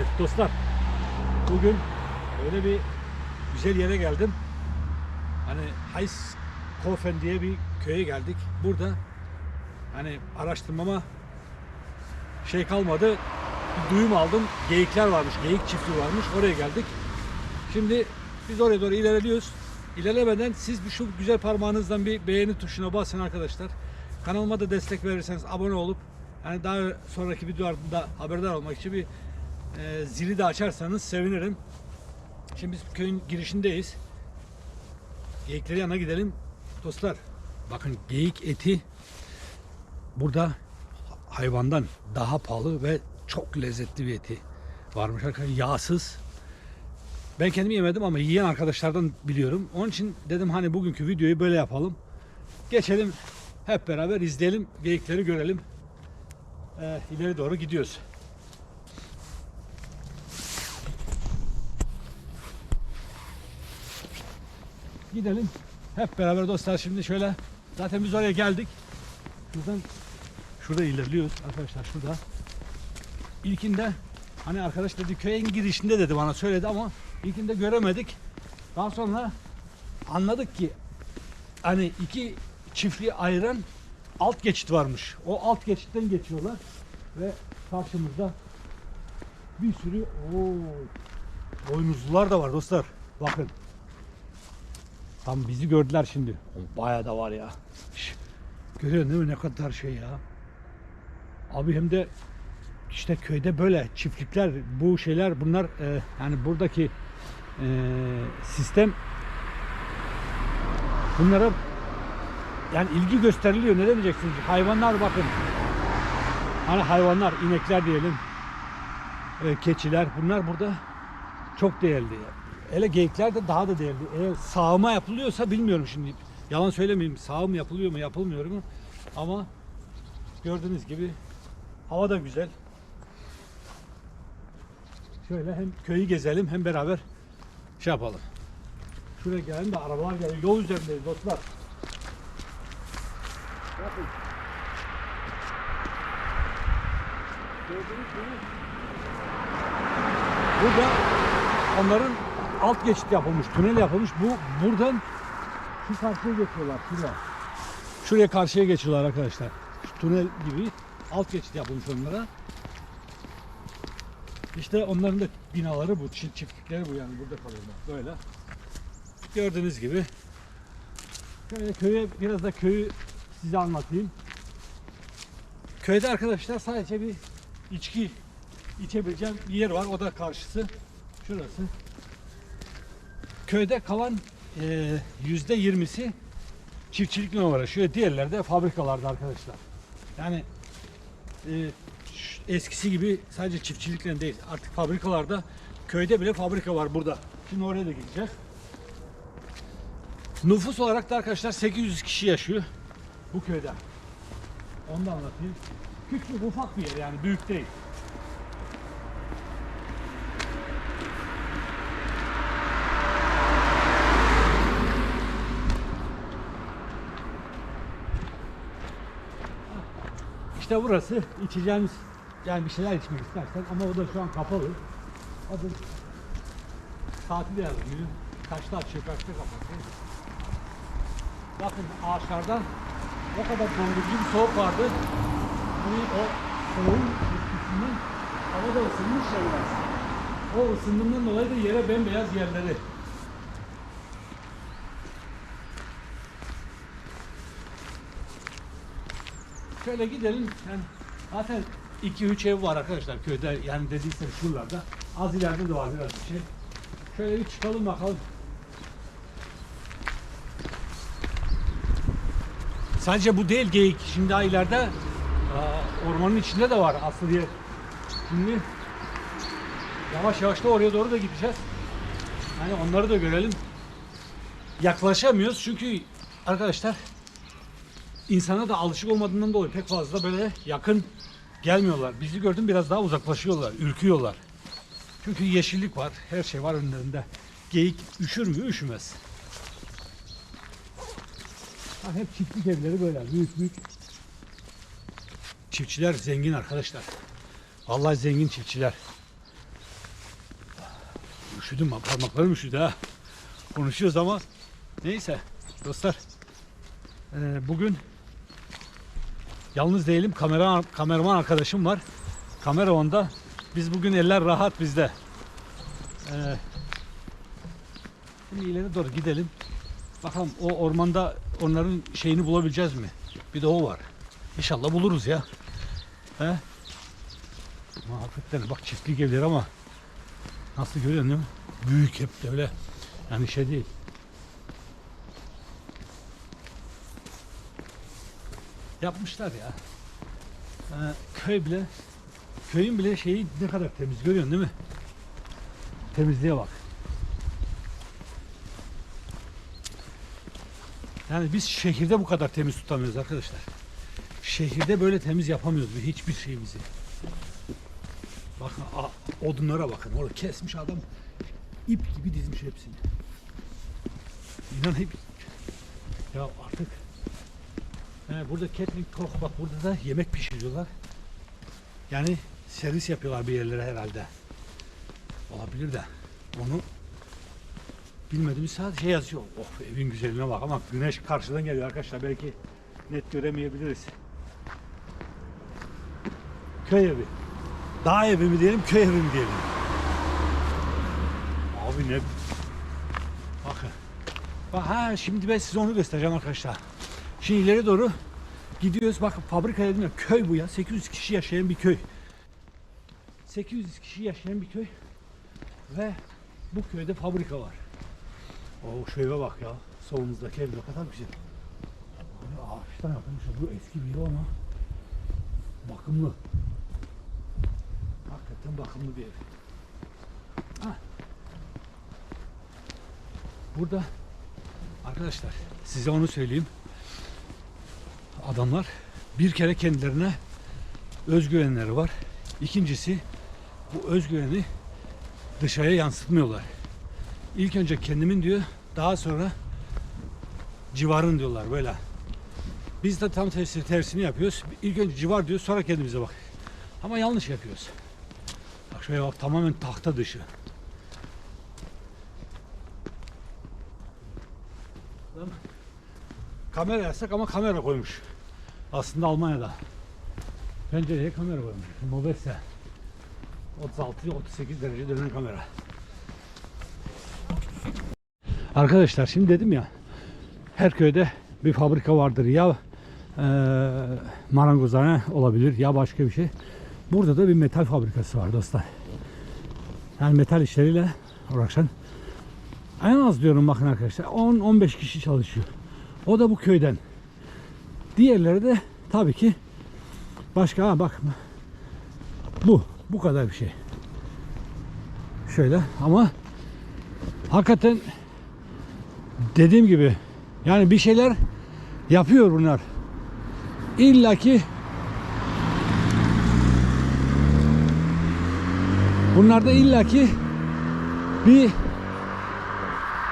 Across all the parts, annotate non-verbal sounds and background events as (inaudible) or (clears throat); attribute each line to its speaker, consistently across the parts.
Speaker 1: Evet dostlar. Bugün öyle bir güzel yere geldim. Hani Heiskofen diye bir köye geldik. Burada hani araştırmama şey kalmadı. Bir duyum aldım. Geyikler varmış. Geyik çiftliği varmış. Oraya geldik. Şimdi biz oraya doğru ilerliyoruz. İlerlemeden siz bir şu güzel parmağınızdan bir beğeni tuşuna basın arkadaşlar. Kanalıma da destek verirseniz abone olup yani daha sonraki videolarda haberdar olmak için bir e, zili de açarsanız sevinirim. Şimdi biz köyün girişindeyiz. Geyikleri yanına gidelim. Dostlar bakın geyik eti burada hayvandan daha pahalı ve çok lezzetli bir eti varmış arkadaşlar. Yağsız. Ben kendim yemedim ama yiyen arkadaşlardan biliyorum. Onun için dedim hani bugünkü videoyu böyle yapalım. Geçelim hep beraber izleyelim. Geyikleri görelim. Ee, ileri doğru gidiyoruz. Gidelim. Hep beraber dostlar şimdi şöyle zaten biz oraya geldik. Şuradan şurada ilerliyoruz arkadaşlar şurada. İlkinde hani arkadaş dedi köyün girişinde dedi bana söyledi ama ilkinde göremedik. Daha sonra anladık ki hani iki çiftliği ayıran alt geçit varmış. O alt geçitten geçiyorlar ve karşımızda bir sürü o boynuzlular da var dostlar. Bakın. Tam bizi gördüler şimdi. Bayağı da var ya. Şş, görüyorsun değil mi ne kadar şey ya. Abi hem de işte köyde böyle çiftlikler bu şeyler bunlar e, yani buradaki e, sistem bunlara yani ilgi gösteriliyor. Ne diyeceksiniz? Hayvanlar bakın. Hani hayvanlar, inekler diyelim. e, keçiler bunlar burada çok değerli. Hele geyikler de daha da değerli. Eğer sağıma yapılıyorsa bilmiyorum şimdi. Yalan söylemeyeyim. Sağım yapılıyor mu, yapılmıyor mu? Ama gördüğünüz gibi hava da güzel. Şöyle hem köyü gezelim hem beraber şey yapalım. Şuraya gelelim de arabalar geliyor. Yol üzerindeyiz dostlar. Bakın. Gördüğünüz gibi burada onların alt geçit yapılmış, tünel yapılmış. Bu buradan şu karşıya geçiyorlar. Şuraya. Şuraya karşıya geçiyorlar arkadaşlar. Şu tünel gibi alt geçit yapılmış onlara. İşte onların da binaları bu, çi- çiftlikleri bu yani burada kalıyorlar. Böyle. Gördüğünüz gibi. Şöyle köye biraz da köyü size anlatayım. Köyde arkadaşlar sadece bir içki içebileceğim bir yer var. O da karşısı. Şurası. Köyde kalan eee, yüzde yirmisi çiftçilikle uğraşıyor. Diğerleri de fabrikalarda arkadaşlar. Yani ş- eskisi gibi sadece çiftçilikle değil. Artık fabrikalarda köyde bile fabrika var burada. Şimdi oraya da gideceğiz. Nüfus olarak da arkadaşlar 800 kişi yaşıyor bu köyde. Onu da anlatayım. Küçük ufak bir yer yani büyük değil. İşte burası içeceğimiz yani bir şeyler içmek istersen ama o da şu an kapalı. Adı saati de yazmıyor. Kaçta açıyor, kaçta kapatıyor. Bakın ağaçlardan o kadar dondurucu bir soğuk vardı. Hani o soğuğun etkisinden hava da ısınmış ya. O ısındığından dolayı da yere bembeyaz yerleri. Şöyle gidelim. Yani zaten 2-3 ev var arkadaşlar köyde. Yani dediysem şuralarda. Az ileride de var biraz bir şey. Şöyle bir çıkalım bakalım. Sadece bu değil geyik. Şimdi daha ileride ormanın içinde de var asıl yer. Şimdi yavaş yavaş da oraya doğru da gideceğiz. Yani onları da görelim. Yaklaşamıyoruz çünkü arkadaşlar insana da alışık olmadığından dolayı pek fazla böyle yakın gelmiyorlar. Bizi gördüm biraz daha uzaklaşıyorlar, ürküyorlar. Çünkü yeşillik var, her şey var önlerinde. Geyik üşür mü? Üşümez. Ha, hep çiftlik evleri böyle büyük büyük. Çiftçiler zengin arkadaşlar. Vallahi zengin çiftçiler. Üşüdüm parmaklarım üşüdü ha. Konuşuyoruz ama neyse dostlar. Ee, bugün yalnız değilim. Kamera kameraman arkadaşım var. Kamera onda. Biz bugün eller rahat bizde. Ee, şimdi ileri doğru gidelim. Bakalım o ormanda onların şeyini bulabileceğiz mi? Bir de o var. İnşallah buluruz ya. He? Hakikaten bak çiftlik evleri ama nasıl görüyorsun değil mi? Büyük hep de öyle. Yani şey değil. Yapmışlar ya. Ee, köy bile köyün bile şeyi ne kadar temiz görüyorsun değil mi? Temizliğe bak. Yani biz şehirde bu kadar temiz tutamıyoruz arkadaşlar. Şehirde böyle temiz yapamıyoruz biz hiçbir şeyimizi. Bakın odunlara bakın. Orada kesmiş adam ip gibi dizmiş hepsini. İnan hep ya artık he, burada catering kok bak burada da yemek pişiriyorlar. Yani servis yapıyorlar bir yerlere herhalde. Olabilir de onu bilmediğimiz sadece şey yazıyor. Oh evin güzelliğine bak ama güneş karşıdan geliyor arkadaşlar. Belki net göremeyebiliriz. Köy evi. Dağ evi mi diyelim, köy evi mi diyelim? Abi ne? Bakın. Bak ha şimdi ben size onu göstereceğim arkadaşlar. Şimdi ileri doğru gidiyoruz. Bakın fabrika dedim ya köy bu ya. 800 kişi yaşayan bir köy. 800 kişi yaşayan bir köy. Ve bu köyde fabrika var. O eve bak ya. Solumuzdaki ev ne kadar güzel. Abi ağaçtan yapılmış. Bu eski bir ev ama bakımlı. Hakikaten bakımlı bir ev. Ha. Burada arkadaşlar size onu söyleyeyim. Adamlar bir kere kendilerine özgüvenleri var. İkincisi bu özgüveni dışarıya yansıtmıyorlar. İlk önce kendimin diyor, daha sonra civarın diyorlar böyle. Biz de tam tersi, tersini yapıyoruz. İlk önce civar diyor, sonra kendimize bak. Ama yanlış yapıyoruz. Bak şuraya bak tamamen tahta dışı. Kamera yasak ama kamera koymuş. Aslında Almanya'da. Pencereye kamera koymuş. Mobese. 36-38 derece dönen kamera. Arkadaşlar şimdi dedim ya her köyde bir fabrika vardır ya e, marangozhane olabilir ya başka bir şey. Burada da bir metal fabrikası var dostlar. Yani metal işleriyle uğraşan en az diyorum bakın arkadaşlar 10-15 kişi çalışıyor. O da bu köyden. Diğerleri de tabii ki başka ha bak bu bu kadar bir şey. Şöyle ama hakikaten dediğim gibi yani bir şeyler yapıyor bunlar. İlla ki bunlarda illaki bir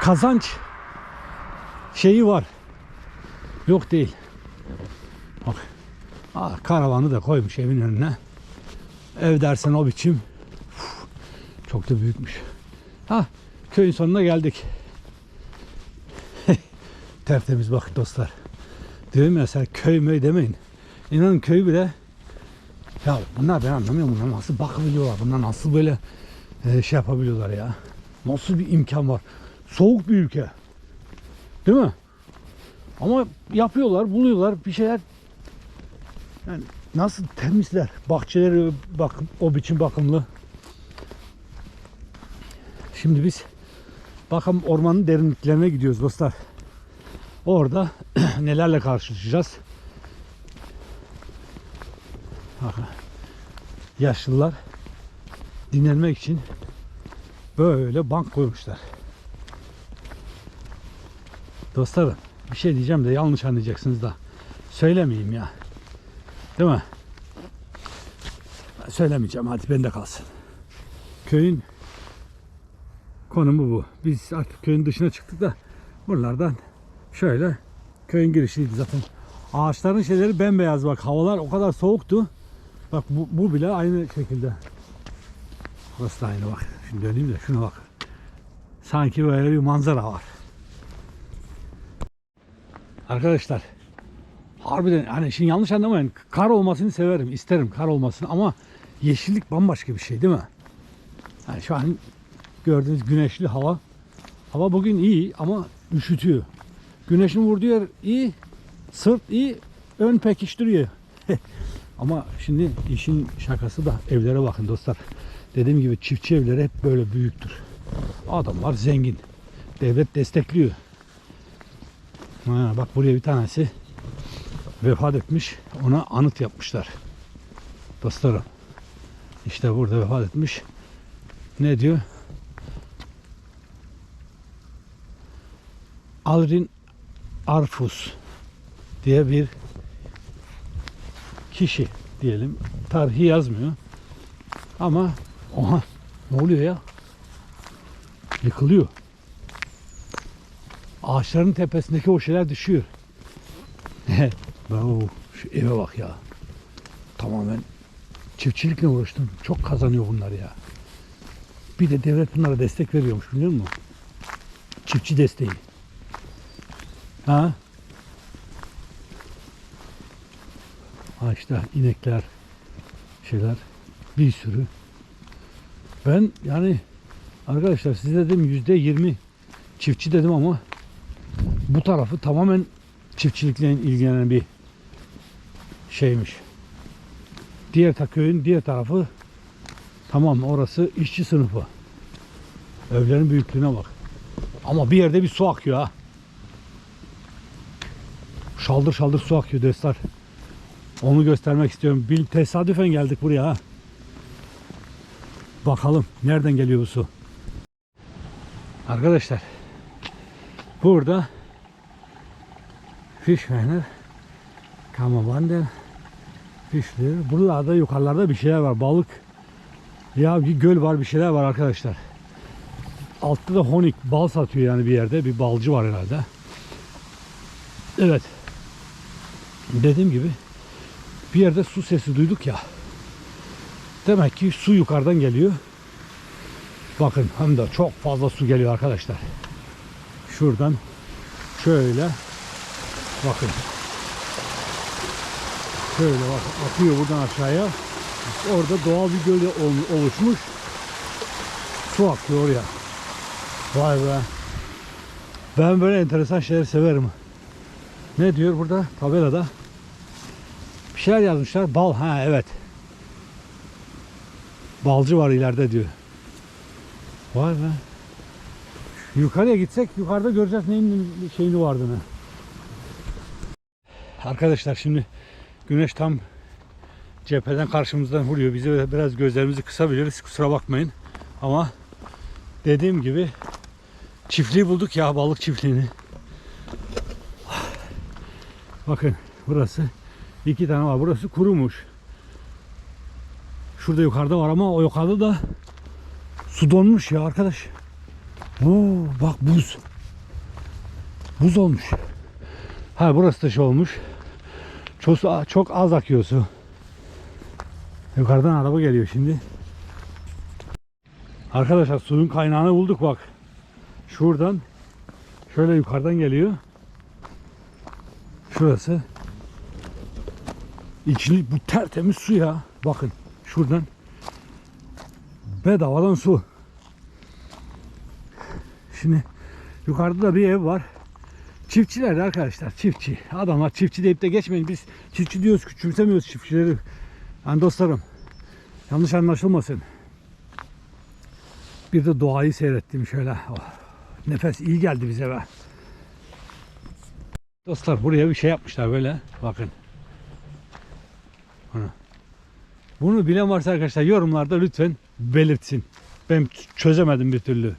Speaker 1: kazanç şeyi var. Yok değil. Aa, karavanı da koymuş evin önüne. Ev dersen o biçim. Uf, çok da büyükmüş. Ha, köyün sonuna geldik. (laughs) Tertemiz bak dostlar. Diyorum ya sen köy mü demeyin. İnanın köy bile ya bunlar ben anlamıyorum bunlar nasıl bakabiliyorlar bunlar nasıl böyle e, şey yapabiliyorlar ya. Nasıl bir imkan var. Soğuk bir ülke. Değil mi? Ama yapıyorlar, buluyorlar bir şeyler. Yani nasıl temizler. Bahçeleri bak o biçim bakımlı. Şimdi biz bakalım ormanın derinliklerine gidiyoruz dostlar. Orada (clears throat) nelerle karşılaşacağız. Bakın. Yaşlılar dinlenmek için böyle bank koymuşlar. Dostlarım bir şey diyeceğim de yanlış anlayacaksınız da söylemeyeyim ya. Değil mi? Ben söylemeyeceğim hadi bende kalsın. Köyün konumu bu. Biz artık köyün dışına çıktık da buralardan şöyle köyün girişiydi zaten. Ağaçların şeyleri bembeyaz bak havalar o kadar soğuktu. Bak bu, bu bile aynı şekilde. Burası da aynı bak. Şimdi döneyim de şuna bak. sanki böyle bir manzara var. Arkadaşlar harbiden hani şimdi yanlış anlamayın kar olmasını severim isterim kar olmasını ama yeşillik bambaşka bir şey değil mi? Yani şu an gördüğünüz güneşli hava hava bugün iyi ama üşütüyor. Güneşin vurduğu yer iyi sırt iyi ön pekiştiriyor. (laughs) ama şimdi işin şakası da evlere bakın dostlar. Dediğim gibi çiftçi evleri hep böyle büyüktür. Adamlar zengin. Devlet destekliyor. Ha, bak buraya bir tanesi vefat etmiş. Ona anıt yapmışlar. Dostlarım. İşte burada vefat etmiş. Ne diyor? Alrin Arfus diye bir kişi diyelim. Tarihi yazmıyor. Ama oha ne oluyor ya? Yıkılıyor. Ağaçların tepesindeki o şeyler düşüyor. (laughs) Bravo. Şu eve bak ya. Tamamen çiftçilikle uğraştım. Çok kazanıyor bunlar ya. Bir de devlet bunlara destek veriyormuş biliyor musun? Çiftçi desteği. Ha? Ha işte inekler, şeyler, bir sürü. Ben yani arkadaşlar size dedim yüzde yirmi çiftçi dedim ama bu tarafı tamamen çiftçilikle ilgilenen bir şeymiş. Diğer köyün diğer tarafı tamam orası işçi sınıfı. Evlerin büyüklüğüne bak. Ama bir yerde bir su akıyor ha. Şaldır şaldır su akıyor dostlar. Onu göstermek istiyorum. Bil tesadüfen geldik buraya ha. Bakalım nereden geliyor bu su. Arkadaşlar burada Fishmaner Kamabander Fishler Buralarda yukarılarda bir şeyler var. Balık ya bir göl var bir şeyler var arkadaşlar. Altta da honik bal satıyor yani bir yerde. Bir balcı var herhalde. Evet. Dediğim gibi bir yerde su sesi duyduk ya. Demek ki su yukarıdan geliyor. Bakın hem de çok fazla su geliyor arkadaşlar. Şuradan şöyle bakın. Şöyle bak akıyor buradan aşağıya. Orada doğal bir göl ol- oluşmuş. Su akıyor oraya. Vay be. Ben böyle enteresan şeyler severim. Ne diyor burada tabelada? Bir şeyler yazmışlar. Bal. Ha evet. Balcı var ileride diyor. Vay be. Yukarıya gitsek yukarıda göreceğiz neyin şeyini vardığını. Arkadaşlar şimdi güneş tam cepheden karşımızdan vuruyor. Bize biraz gözlerimizi kısabiliriz. Kusura bakmayın. Ama dediğim gibi çiftliği bulduk ya balık çiftliğini. Bakın burası iki tane var. Burası kurumuş. Şurada yukarıda var ama o yukarıda da su donmuş ya arkadaş. Oo, bak buz. Buz olmuş. Ha burası da şey olmuş. Çok, çok az akıyor su. Yukarıdan araba geliyor şimdi. Arkadaşlar suyun kaynağını bulduk bak. Şuradan şöyle yukarıdan geliyor. Şurası. İçini bu tertemiz su ya. Bakın şuradan bedavadan su. Şimdi yukarıda da bir ev var. Çiftçiler de arkadaşlar çiftçi. Adamlar çiftçi deyip de geçmeyin. Biz çiftçi diyoruz küçümsemiyoruz çiftçileri. Yani dostlarım yanlış anlaşılmasın. Bir de doğayı seyrettim şöyle. Oh, nefes iyi geldi bize be. Dostlar buraya bir şey yapmışlar böyle. Bakın. Bunu. Bunu bilen varsa arkadaşlar yorumlarda lütfen belirtsin. Ben çözemedim bir türlü.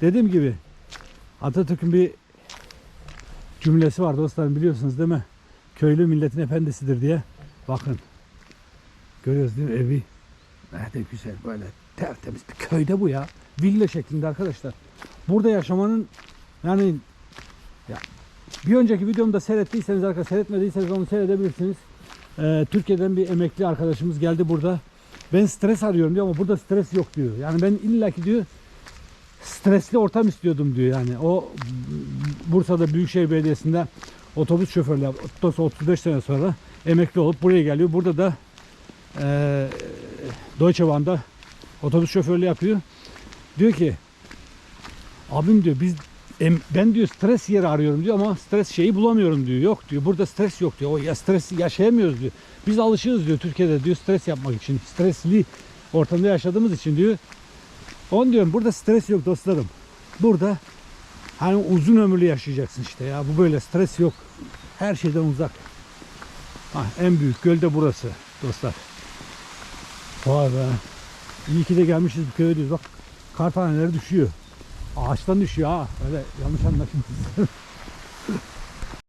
Speaker 1: Dediğim gibi Atatürk'ün bir cümlesi var dostlarım biliyorsunuz değil mi? Köylü milletin efendisidir diye. Bakın. Görüyoruz değil mi evi? Ne de güzel böyle tertemiz bir köyde bu ya. Villa şeklinde arkadaşlar. Burada yaşamanın yani ya bir önceki videomda seyrettiyseniz arkadaşlar seyretmediyseniz onu seyredebilirsiniz. Ee, Türkiye'den bir emekli arkadaşımız geldi burada. Ben stres arıyorum diyor ama burada stres yok diyor. Yani ben illaki diyor stresli ortam istiyordum diyor yani. O Bursa'da Büyükşehir Belediyesi'nde otobüs şoförlüğü yaptı. 35 sene sonra emekli olup buraya geliyor. Burada da eee Deutsche Bahn'da otobüs şoförlüğü yapıyor. Diyor ki abim diyor biz ben diyor stres yeri arıyorum diyor ama stres şeyi bulamıyorum diyor. Yok diyor. Burada stres yok diyor. O ya stres yaşayamıyoruz diyor. Biz alışığız diyor Türkiye'de diyor stres yapmak için. Stresli ortamda yaşadığımız için diyor. On diyorum burada stres yok dostlarım. Burada hani uzun ömürlü yaşayacaksın işte ya. Bu böyle stres yok. Her şeyden uzak. Ha, en büyük göl de burası dostlar. Vay be. İyi ki de gelmişiz bu köye diyoruz. Bak kar taneleri düşüyor. Ağaçtan düşüyor ha. Öyle yanlış anlaşılmasın. (laughs)